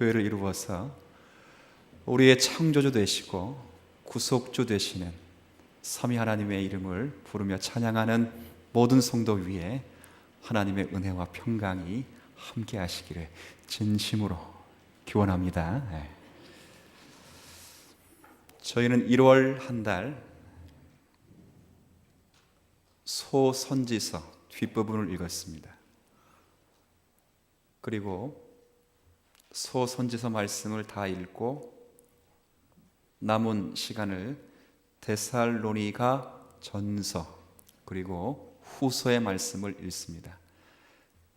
교회를 이루어서 우리의 창조주 되시고 구속주 되시는 삼위 하나님의 이름을 부르며 찬양하는 모든 성도 위에 하나님의 은혜와 평강이 함께 하시기를 진심으로 기원합니다. 네. 저희는 1월 한 달 소선지서 뒷부분을 읽었습니다. 그리고 소선지서 말씀을 다 읽고 남은 시간을 데살로니가 전서 그리고 후서의 말씀을 읽습니다.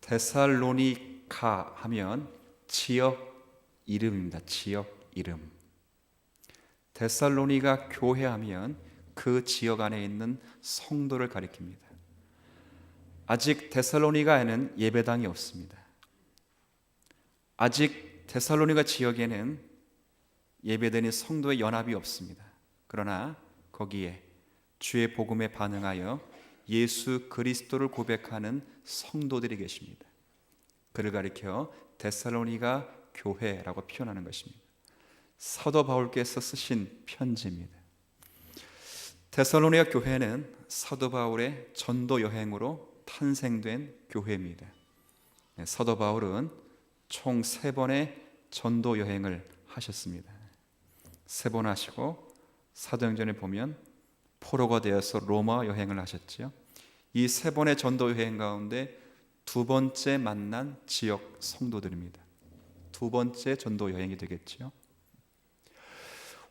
데살로니가 하면 지역 이름입니다. 지역 이름. 데살로니가 교회 하면 그 지역 안에 있는 성도를 가리킵니다. 아직 데살로니가에는 예배당이 없습니다. 아직 데살로니가 지역에는 예배드리는 성도의 연합이 없습니다. 그러나 거기에 주의 복음에 반응하여 예수 그리스도를 고백하는 성도들이 계십니다. 그를 가리켜 데살로니가 교회라고 표현하는 것입니다. 사도 바울께서 쓰신 편지입니다. 데살로니가 교회는 사도 바울의 전도 여행으로 탄생된 교회입니다. 네, 사도 바울은 총 세 번의 전도 여행을 하셨습니다. 세 번 하시고 사도행전에 보면 포로가 되어서 로마 여행을 하셨지요. 이 세 번의 전도 여행 가운데 두 번째 만난 지역 성도들입니다. 두 번째 전도 여행이 되겠지요.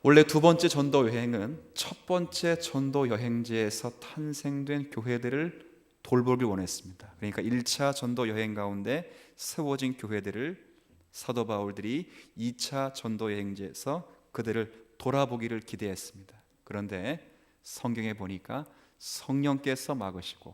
원래 두 번째 전도 여행은 첫 번째 전도 여행지에서 탄생된 교회들을 돌보길 원했습니다. 그러니까 1차 전도 여행 가운데 세워진 교회들을 사도 바울들이 2차 전도 여행지에서 그들을 돌아보기를 기대했습니다. 그런데 성경에 보니까 성령께서 막으시고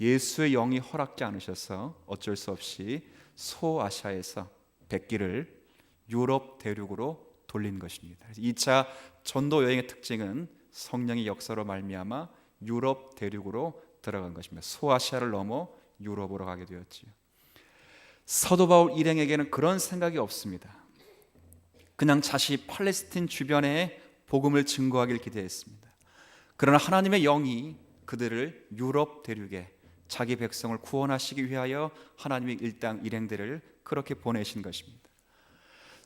예수의 영이 허락지 않으셔서 어쩔 수 없이 소아시아에서 백기를 유럽 대륙으로 돌린 것입니다. 2차 전도 여행의 특징은 성령의 역사로 말미암아 유럽 대륙으로 들어간 것입니다. 소아시아를 넘어 유럽으로 가게 되었지요. 사도 바울 일행에게는 그런 생각이 없습니다. 그냥 자시 팔레스틴 주변에 복음을 증거하길 기대했습니다. 그러나 하나님의 영이 그들을 유럽 대륙에 자기 백성을 구원하시기 위하여 하나님의 일당 일행들을 그렇게 보내신 것입니다.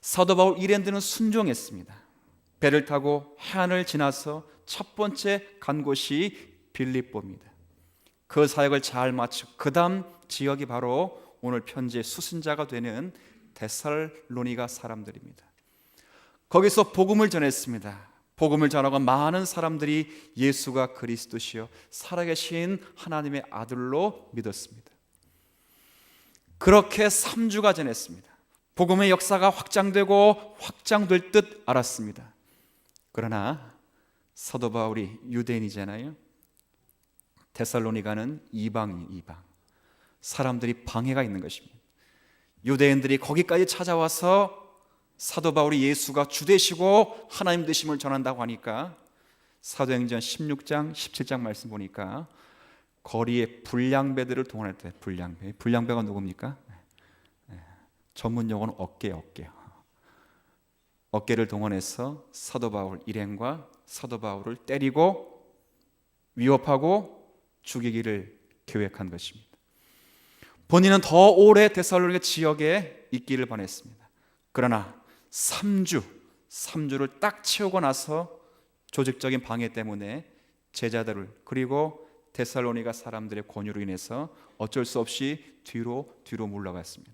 사도 바울 일행들은 순종했습니다. 배를 타고 해안을 지나서 첫 번째 간 곳이 빌립보입니다. 그 사역을 잘 마치고 그다음 지역이 바로 오늘 편지의 수신자가 되는 데살로니가 사람들입니다. 거기서 복음을 전했습니다. 복음을 전하고 많은 사람들이 예수가 그리스도시요 살아계신 하나님의 아들로 믿었습니다. 그렇게 3주가 지냈습니다. 복음의 역사가 확장되고 확장될 듯 알았습니다. 그러나 사도 바울이 유대인이잖아요. 데살로니가는 이방인 이방. 사람들이 방해가 있는 것입니다. 유대인들이 거기까지 찾아와서 사도 바울이 예수가 주 되시고 하나님 되심을 전한다고 하니까 사도행전 16장 17장 말씀 보니까 거리에 불량배들을 동원할 때 불량배 불량배가 누굽니까? 네. 전문 용어는 어깨 어깨 어깨를 동원해서 사도 바울 일행과 사도 바울을 때리고 위협하고 죽이기를 계획한 것입니다. 본인은 더 오래 데살로니가 지역에 있기를 원했습니다. 그러나 3주, 3주를 딱 채우고 나서 조직적인 방해 때문에 제자들을 그리고 데살로니가 사람들의 권유로 인해서 어쩔 수 없이 뒤로 뒤로 물러갔습니다.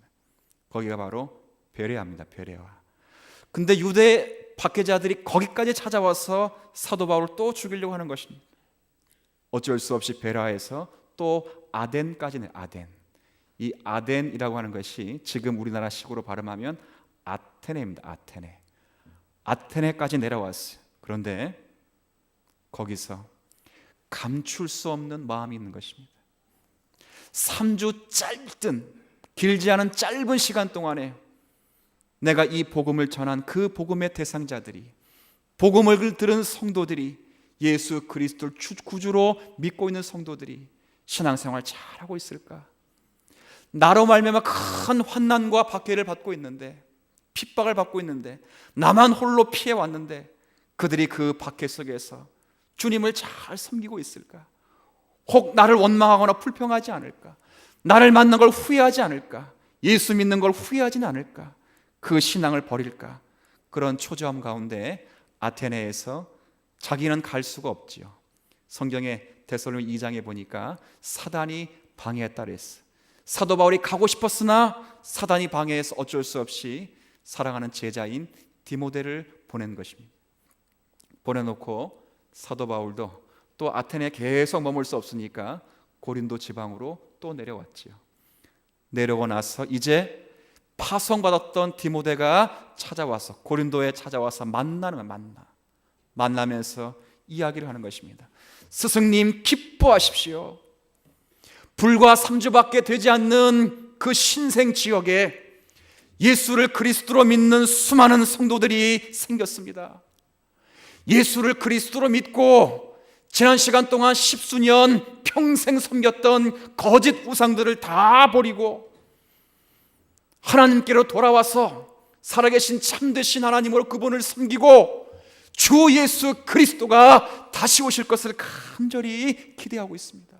거기가 바로 베레아입니다. 베레아. 근데 유대 박해자들이 거기까지 찾아와서 사도 바울을 또 죽이려고 하는 것입니다. 어쩔 수 없이 베라에서 또 아덴까지는 아덴. 이 아덴이라고 하는 것이 지금 우리나라 식으로 발음하면 아테네입니다. 아테네. 아테네까지 내려왔어요. 그런데 거기서 감출 수 없는 마음이 있는 것입니다. 3주 짧든 길지 않은 짧은 시간 동안에 내가 이 복음을 전한 그 복음의 대상자들이 복음을 들은 성도들이 예수 그리스도를 구주로 믿고 있는 성도들이 신앙생활 잘하고 있을까? 나로 말미암아 큰 환난과 박해를 받고 있는데 핍박을 받고 있는데 나만 홀로 피해 왔는데 그들이 그 박해 속에서 주님을 잘 섬기고 있을까? 혹 나를 원망하거나 불평하지 않을까? 나를 만난 걸 후회하지 않을까? 예수 믿는 걸 후회하진 않을까? 그 신앙을 버릴까? 그런 초조함 가운데 아테네에서 자기는 갈 수가 없지요. 성경에 데살로니 2장에 보니까 사단이 방해했다 그랬어. 사도 바울이 가고 싶었으나 사단이 방해해서 어쩔 수 없이 사랑하는 제자인 디모데를 보낸 것입니다. 보내놓고 사도 바울도 또 아테네에 계속 머물 수 없으니까 고린도 지방으로 또 내려왔지요. 내려오고 나서 이제 파송받았던 디모데가 찾아와서 고린도에 찾아와서 만나는. 만나. 만나면서 이야기를 하는 것입니다. 스승님 기뻐하십시오. 불과 3주밖에 되지 않는 그 신생 지역에 예수를 그리스도로 믿는 수많은 성도들이 생겼습니다. 예수를 그리스도로 믿고 지난 시간 동안 십수년 평생 섬겼던 거짓 우상들을 다 버리고 하나님께로 돌아와서 살아계신 참되신 하나님으로 그분을 섬기고 주 예수 그리스도가 다시 오실 것을 간절히 기대하고 있습니다.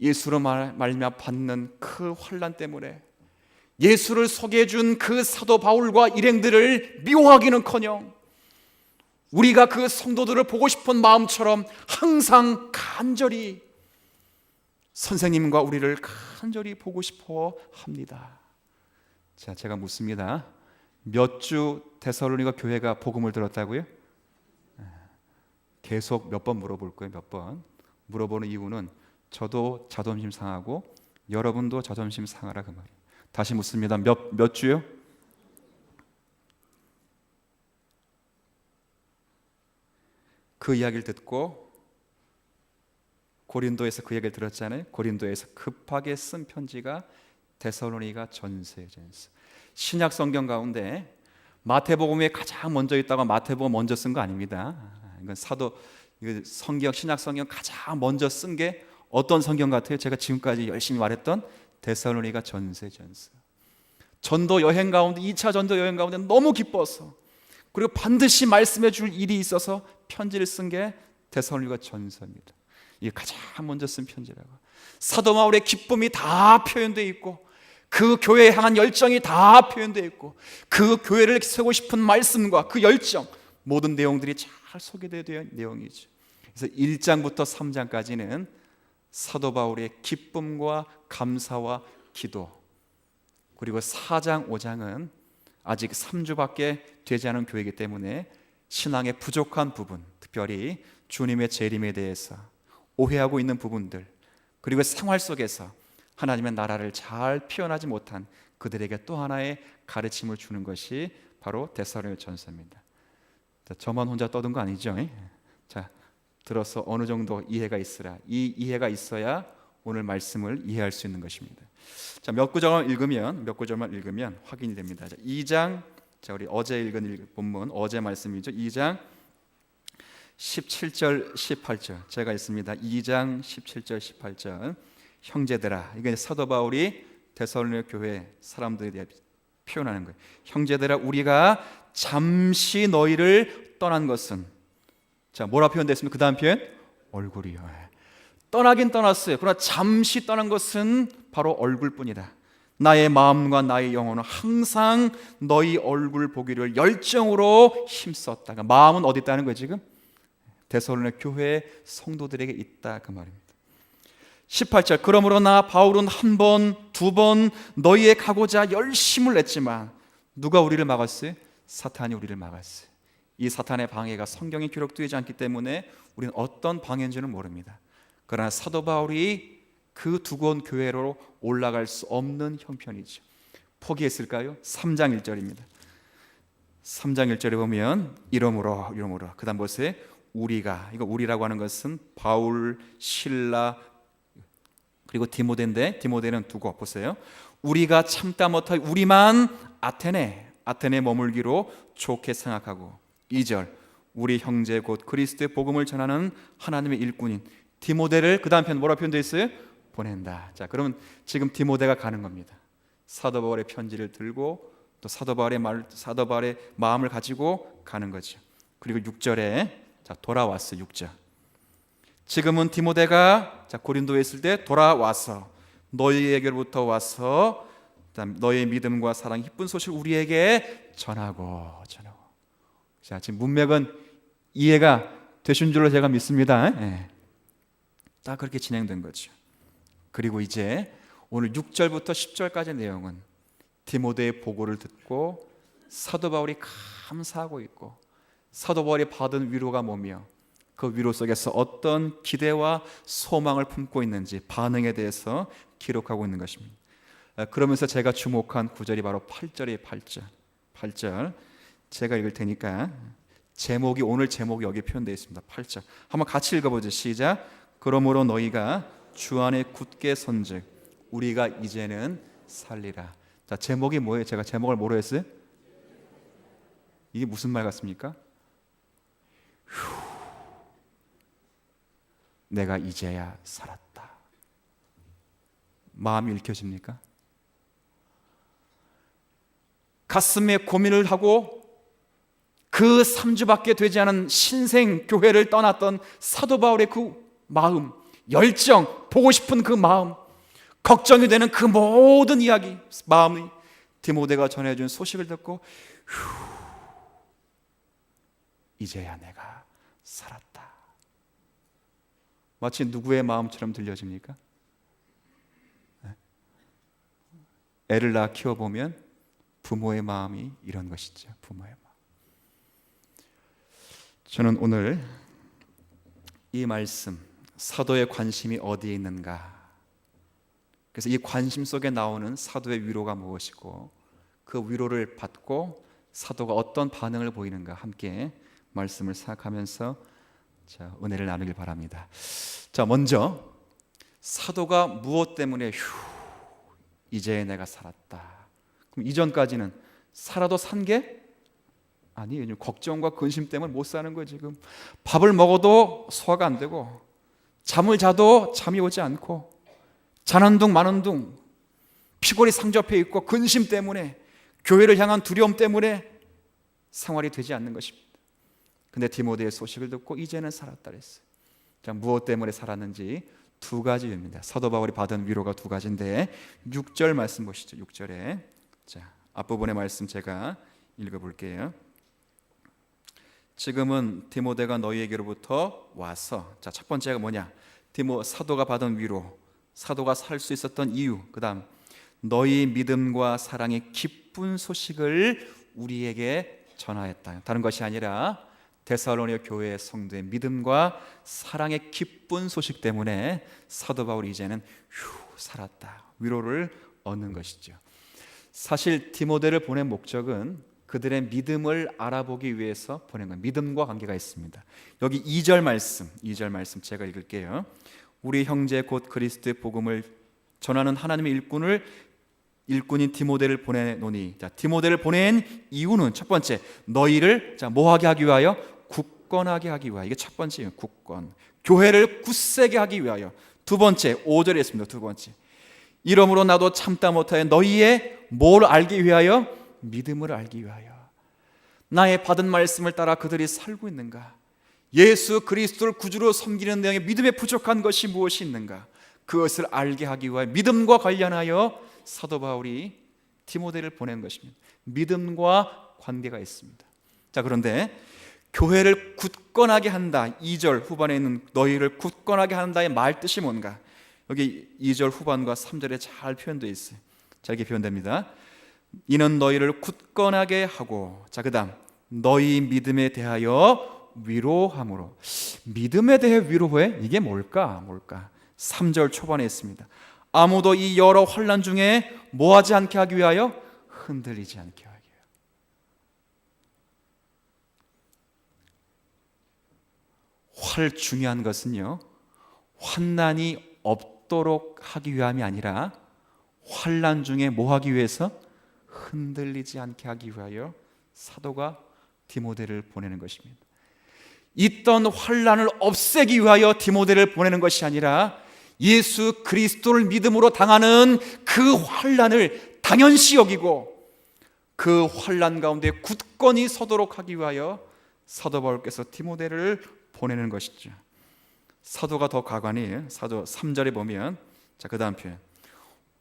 예수로 말, 말미암아 받는 그 환란 때문에 예수를 소개해 준 그 사도 바울과 일행들을 미워하기는커녕 우리가 그 성도들을 보고 싶은 마음처럼 항상 간절히 선생님과 우리를 간절히 보고 싶어 합니다. 자, 제가 묻습니다. 몇 주 데살로니가 교회가 복음을 들었다고요? 계속 몇 번 물어볼 거예요. 몇 번. 물어보는 이유는 저도 자존심 상하고 여러분도 자존심 상하라 그 말이에요. 다시 묻습니다. 몇 몇 주요? 그 이야기를 듣고 고린도에서 그 얘기를 들었잖아요. 고린도에서 급하게 쓴 편지가 데살로니가 전세 전서. 신약 성경 가운데 마태복음에 가장 먼저 있다가 마태복음 먼저 쓴 거 아닙니다. 이건 사도 성경 신약 성경 가장 먼저 쓴 게 어떤 성경 같아요? 제가 지금까지 열심히 말했던 데살로니가 전세 전서. 전도 여행 가운데 2차 전도 여행 가운데 너무 기뻐서 그리고 반드시 말씀해 줄 일이 있어서 편지를 쓴 게 데살로니가 전서입니다. 이게 가장 먼저 쓴 편지라고. 사도 바울의 기쁨이 다 표현되어 있고 그 교회에 향한 열정이 다 표현되어 있고 그 교회를 세우고 싶은 말씀과 그 열정 모든 내용들이 잘 소개되어 있는 내용이죠. 그래서 1장부터 3장까지는 사도 바울의 기쁨과 감사와 기도 그리고 4장, 5장은 아직 3주밖에 되지 않은 교회이기 때문에 신앙의 부족한 부분, 특별히 주님의 재림에 대해서 오해하고 있는 부분들, 그리고 생활 속에서 하나님의 나라를 잘 표현하지 못한 그들에게 또 하나의 가르침을 주는 것이 바로 데살로니 전서입니다. 저만 혼자 떠든 거 아니죠? 자, 들어서 어느 정도 이해가 있으라. 이 이해가 있어야 오늘 말씀을 이해할 수 있는 것입니다. 자, 몇 구절만 읽으면 몇 구절만 읽으면 확인이 됩니다. 자, 2장 자, 우리 어제 읽은 본문 어제 말씀이죠. 2장 17절 18절 제가 있습니다. 2장 17절 18절 형제들아 이게 사도 바울이 데살로니 교회 사람들에 표현하는 거예요. 형제들아 우리가 잠시 너희를 떠난 것은 자 뭐라 표현됐습니까? 그 다음 표현 얼굴이요. 떠나긴 떠났어요. 그러나 잠시 떠난 것은 바로 얼굴뿐이다. 나의 마음과 나의 영혼은 항상 너희 얼굴 보기를 열정으로 힘썼다. 그러니까 마음은 어디 있다는 거예요 지금? 데살로니 교회 성도들에게 있다 그 말입니다. 18절 그러므로 나 바울은 한 번, 두 번 너희에 가고자 열심을 냈지만 누가 우리를 막았어요? 사탄이 우리를 막았어요. 이 사탄의 방해가 성경에 기록되지 않기 때문에 우리는 어떤 방해인지는 모릅니다. 그러나 사도 바울이 그두권 교회로 올라갈 수 없는 형편이죠. 포기했을까요? 3장 1절입니다. 3장 1절에 보면 이러므로 이러므로 그다음 보세요. 우리가 이거 우리라고 하는 것은 바울, 신라 그리고 디모데인데 디모데는 두고 보세요. 우리가 참다 못할 우리만 아테네 아테네 머물기로 좋게 생각하고 2절 우리 형제 곧 그리스도의 복음을 전하는 하나님의 일꾼인 디모데를 그 다음 편 뭐라 표현되어 있어요? 보낸다. 자, 그러면 지금 디모데가 가는 겁니다. 사도 바울의 편지를 들고 또 사도 바울의 말 사도 바울의 마음을 가지고 가는 거죠. 그리고 6절에 자 돌아왔어 6절. 지금은 디모데가 자 고린도에 있을 때 돌아와서 너희에게로부터 와서 너희의 믿음과 사랑 기쁜 소식 우리에게 전하고 전하고. 자 지금 문맥은 이해가 되신 줄로 제가 믿습니다. 예. 딱 그렇게 진행된 거죠. 그리고 이제 오늘 6절부터 10절까지 내용은 디모데의 보고를 듣고 사도 바울이 감사하고 있고 사도 바울이 받은 위로가 뭐며 그 위로 속에서 어떤 기대와 소망을 품고 있는지 반응에 대해서 기록하고 있는 것입니다. 아, 그러면서 제가 주목한 구절이 바로 8절이에요. 8절. 8절. 제가 읽을 테니까 제목이 오늘 제목이 여기 표현되어 있습니다. 8절. 한번 같이 읽어 보죠. 시작. 그러므로 너희가 주 안에 굳게 선즉 우리가 이제는 살리라. 자 제목이 뭐예요? 제가 제목을 뭐로 했어요? 이게 무슨 말 같습니까? 휴, 내가 이제야 살았다. 마음이 읽혀집니까? 가슴에 고민을 하고 그 3주밖에 되지 않은 신생 교회를 떠났던 사도 바울의 그 마음, 열정, 보고 싶은 그 마음, 걱정이 되는 그 모든 이야기, 마음이 디모데가 전해준 소식을 듣고 휴, 이제야 내가 살았다. 마치 누구의 마음처럼 들려집니까? 네? 애를 낳아 키워보면 부모의 마음이 이런 것이죠. 부모의 마음. 저는 오늘 이 말씀, 사도의 관심이 어디에 있는가? 그래서 이 관심 속에 나오는 사도의 위로가 무엇이고 그 위로를 받고 사도가 어떤 반응을 보이는가 함께 말씀을 생각하면서 자, 은혜를 나누길 바랍니다. 자, 먼저 사도가 무엇 때문에 휴 이제 내가 살았다. 그럼 이전까지는 살아도 산 게 아니에요. 걱정과 근심 때문에 못 사는 거예요, 지금. 밥을 먹어도 소화가 안 되고 잠을 자도 잠이 오지 않고 자는 둥 마는 둥 피골이 상접해 있고 근심 때문에 교회를 향한 두려움 때문에 생활이 되지 않는 것입니다. 근데 디모데의 소식을 듣고 이제는 살았다 그랬어요. 자, 무엇 때문에 살았는지 두 가지입니다. 사도 바울이 받은 위로가 두 가지인데 6절 말씀 보시죠. 6절에 자, 앞부분의 말씀 제가 읽어 볼게요. 지금은 디모데가 너희에게로부터 와서 자, 첫 번째가 뭐냐? 디모 사도가 받은 위로. 사도가 살 수 있었던 이유. 그다음 너희 믿음과 사랑의 기쁜 소식을 우리에게 전하였다. 다른 것이 아니라 데살로니가 교회의 성도의 믿음과 사랑의 기쁜 소식 때문에 사도 바울이 이제는 휴 살았다 위로를 얻는 것이죠. 사실 디모데를 보낸 목적은 그들의 믿음을 알아보기 위해서 보낸 것. 믿음과 관계가 있습니다. 여기 2절 말씀, 2절 말씀 제가 읽을게요. 우리 형제 곧 그리스도의 복음을 전하는 하나님의 일꾼을 일꾼인 디모데를 보내노니 자 디모데를 보낸 이유는 첫 번째 너희를 자 뭐하게 하기 위하여 굳건하게 하기 위하여. 이게 첫 번째예요 굳건. 교회를 굳세게 하기 위하여. 두 번째 5절에 있습니다 두 번째. 이러므로 나도 참다 못하여 너희의 뭘 알기 위하여? 믿음을 알기 위하여. 나의 받은 말씀을 따라 그들이 살고 있는가? 예수 그리스도를 구주로 섬기는 내용에 믿음에 부족한 것이 무엇이 있는가? 그것을 알게 하기 위하여 믿음과 관련하여 사도 바울이 디모데를 보낸 것입니다. 믿음과 관계가 있습니다. 자, 그런데 교회를 굳건하게 한다. 2절 후반에 있는 너희를 굳건하게 한다의 말 뜻이 뭔가? 여기 2절 후반과 3절에 잘 표현되어 있어요. 자, 이렇게 표현됩니다. 이는 너희를 굳건하게 하고 자, 그다음 너희 믿음에 대하여 위로함으로 믿음에 대해 위로해? 이게 뭘까? 뭘까? 3절 초반에 있습니다. 아무도 이 여러 환란 중에 뭐하지 않게 하기 위하여 흔들리지 않게 하기 위하여. 활 중요한 것은요. 환난이 없도록 하기 위함이 아니라 환란 중에 뭐 하기 위해서 흔들리지 않게 하기 위하여 사도가 디모데를 보내는 것입니다. 있던 환란을 없애기 위하여 디모데를 보내는 것이 아니라 예수 그리스도를 믿음으로 당하는 그 환란을 당연시 여기고 그 환란 가운데 굳건히 서도록 하기 위하여 사도 바울께서 디모데를 보내는 것이죠. 사도가 더 가관이 사도 3절에 보면 자, 그다음 표현.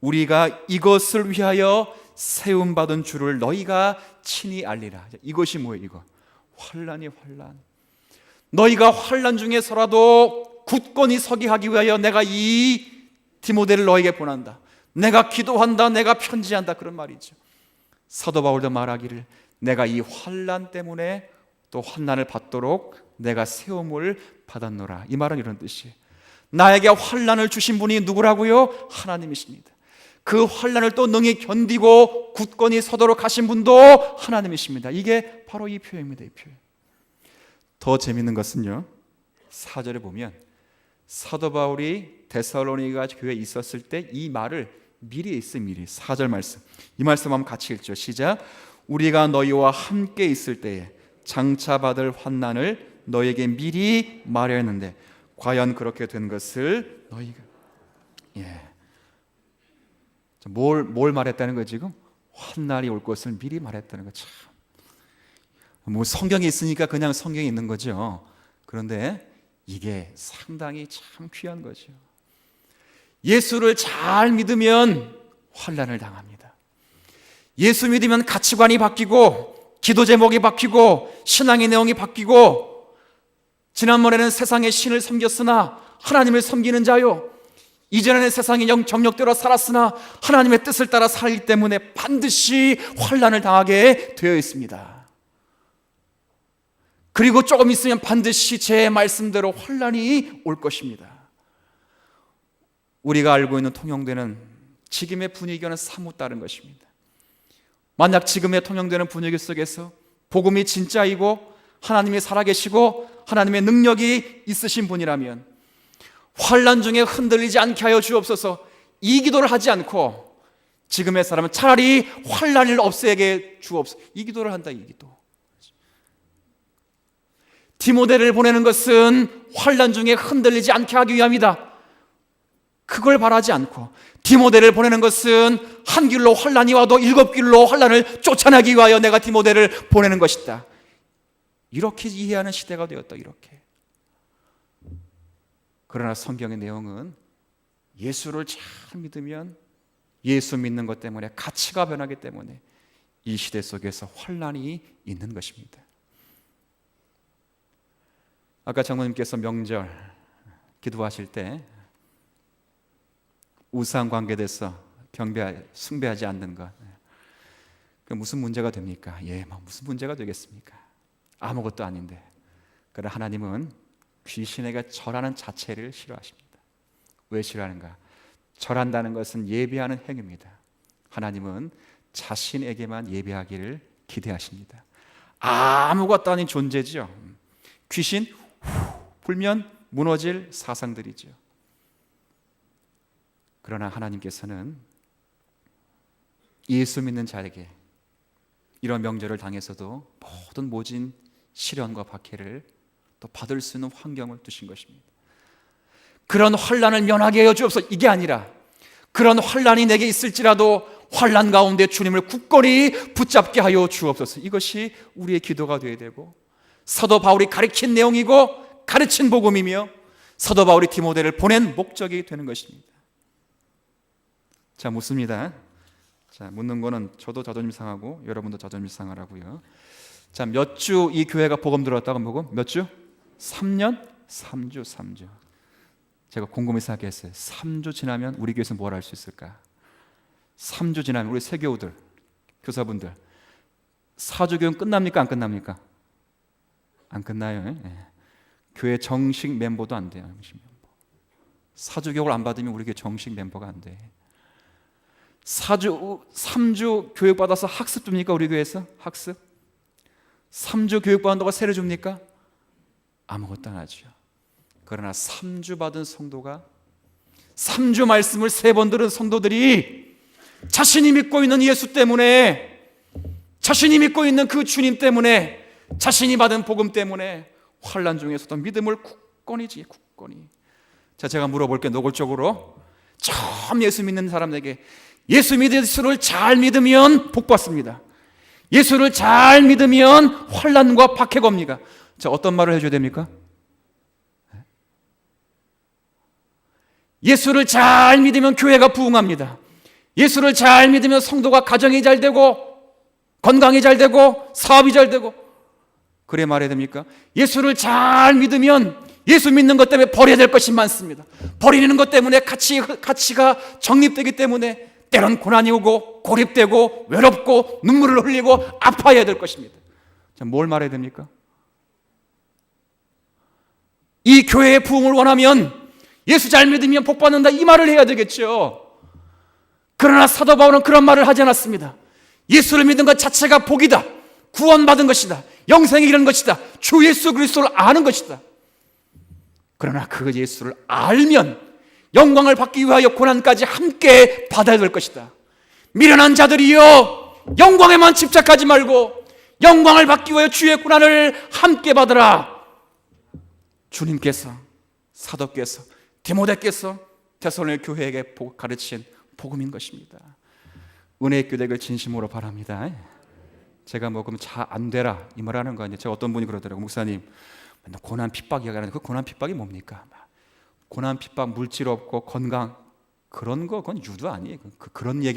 우리가 이것을 위하여 세움 받은 줄을 너희가 친히 알리라. 이것이 뭐예요, 이거? 환란이 환란. 너희가 환란 중에서라도 굳건히 서기 하기 위하여 내가 이 디모데를 너에게 보낸다. 내가 기도한다. 내가 편지한다. 그런 말이죠. 사도 바울도 말하기를 내가 이 환란 때문에 또 환난을 받도록 내가 세움을 받았노라. 이 말은 이런 뜻이에요. 나에게 환란을 주신 분이 누구라고요? 하나님이십니다. 그 환란을 또 능히 견디고 굳건히 서도록 하신 분도 하나님이십니다. 이게 바로 이 표현입니다. 이 표현. 더 재밌는 것은요. 4절에 보면 사도 바울이 데살로니가 교회에 있었을 때 이 말을 미리 있어 미리 4절 말씀. 이 말씀 한번 같이 읽죠. 시작. 우리가 너희와 함께 있을 때에 장차 받을 환난을 너에게 미리 말했는데 과연 그렇게 된 것을 너희가 예. 뭘, 뭘 말했다는 거 지금? 환난이 올 것을 미리 말했다는 거 참. 뭐 성경에 있으니까 그냥 성경에 있는 거죠. 그런데 이게 상당히 참 귀한 거죠. 예수를 잘 믿으면 환란을 당합니다. 예수 믿으면 가치관이 바뀌고 기도 제목이 바뀌고 신앙의 내용이 바뀌고 지난번에는 세상의 신을 섬겼으나 하나님을 섬기는 자요. 이전에는 세상의 영 정력대로 살았으나 하나님의 뜻을 따라 살기 때문에 반드시 환란을 당하게 되어 있습니다. 그리고 조금 있으면 반드시 제 말씀대로 환란이 올 것입니다. 우리가 알고 있는 통용되는 지금의 분위기와는 사뭇 다른 것입니다. 만약 지금의 통용되는 분위기 속에서 복음이 진짜이고 하나님이 살아계시고 하나님의 능력이 있으신 분이라면 환란 중에 흔들리지 않게 하여 주옵소서. 이 기도를 하지 않고 지금의 사람은 차라리 환란을 없애게 주옵소서 이 기도를 한다 이 기도. 디모데를 보내는 것은 환란 중에 흔들리지 않게 하기 위함이다 그걸 바라지 않고 디모데를 보내는 것은 한 길로 환란이 와도 일곱 길로 환란을 쫓아내기 위하여 내가 디모데를 보내는 것이다. 이렇게 이해하는 시대가 되었다. 이렇게. 그러나 성경의 내용은 예수를 잘 믿으면 예수 믿는 것 때문에 가치가 변하기 때문에 이 시대 속에서 환란이 있는 것입니다. 아까 장모님께서 명절 기도하실 때 우상 관계에 대해서 경배 숭배하지 않는 것. 그 무슨 문제가 됩니까? 예, 뭐 무슨 문제가 되겠습니까? 아무것도 아닌데. 그러나 하나님은 귀신에게 절하는 자체를 싫어하십니다. 왜 싫어하는가? 절한다는 것은 예배하는 행위입니다. 하나님은 자신에게만 예배하기를 기대하십니다. 아무것도 아닌 존재죠. 귀신 후, 불면 무너질 사상들이죠. 그러나 하나님께서는 예수 믿는 자에게 이런 명절을 당해서도 모든 모진 시련과 박해를 또 받을 수 있는 환경을 두신 것입니다. 그런 환란을 면하게 하여 주옵소서 이게 아니라 그런 환란이 내게 있을지라도 환란 가운데 주님을 굳건히 붙잡게 하여 주옵소서 이것이 우리의 기도가 되어야 되고 사도 바울이 가르친 내용이고 가르친 복음이며 사도 바울이 디모데를 보낸 목적이 되는 것입니다. 자, 묻습니다. 자, 묻는 거는 저도 자존심 상하고 여러분도 자존심 상하라고요. 자, 몇 주 이 교회가 복음 들었다고 보고 몇 주? 3년? 3주, 3주. 제가 궁금해서 하게 했어요. 3주 지나면 우리 교회에서 뭘 할 수 있을까? 3주 지나면 우리 세교우들, 교사분들 4주 교육 끝납니까? 안 끝납니까? 안 끝나요. 예. 교회 정식 멤버도 안 돼요. 정식 멤버. 4주 교육을 안 받으면 우리 교회 정식 멤버가 안 돼. 4주, 3주 교육받아서 학습 줍니까? 우리 교회에서? 학습? 3주 교육받는다고 세례 줍니까? 아무것도 안 하죠. 그러나 3주 받은 성도가 3주 말씀을 세 번 들은 성도들이 자신이 믿고 있는 예수 때문에 자신이 믿고 있는 그 주님 때문에 자신이 받은 복음 때문에 환란 중에서도 믿음을 굳건히 지 굳건히 자 제가 물어볼게 노골적으로 처음 예수 믿는 사람에게 예수 믿 예수를 잘 믿으면 복 받습니다. 예수를 잘 믿으면 환란과 박해가 옵니다. 자, 어떤 말을 해줘야 됩니까? 예수를 잘 믿으면 교회가 부흥합니다. 예수를 잘 믿으면 성도가 가정이 잘 되고 건강이 잘 되고 사업이 잘 되고 그래 말해야 됩니까? 예수를 잘 믿으면 예수 믿는 것 때문에 버려야 될 것이 많습니다. 버리는 것 때문에 가치, 가치가 정립되기 때문에 때론 고난이 오고 고립되고 외롭고 눈물을 흘리고 아파야 될 것입니다. 자, 뭘 말해야 됩니까? 이 교회의 부흥을 원하면 예수 잘 믿으면 복 받는다 이 말을 해야 되겠죠. 그러나 사도 바울은 그런 말을 하지 않았습니다. 예수를 믿는 것 자체가 복이다. 구원받은 것이다. 영생이 이런 것이다. 주 예수 그리스도를 아는 것이다. 그러나 그 예수를 알면 영광을 받기 위하여 고난까지 함께 받아야 될 것이다. 미련한 자들이여 영광에만 집착하지 말고 영광을 받기 위하여 주의 고난을 함께 받으라. 주님께서 사도께서 디모데께서 테살로니 교회에게 복- 가르친 복음인 것입니다. 은혜의 교대를 진심으로 바랍니다. 제가 뭐 그럼 잘안 되라 이 말하는 거 아니에요. 제가 어떤 분이 그러더라고 목사님 고난 핍박 이야기하는데 그 고난 핍박이 뭡니까? 고난 핍박 물질 없고 건강 그런 거 그건 유도 아니에요. 그, 그런 얘기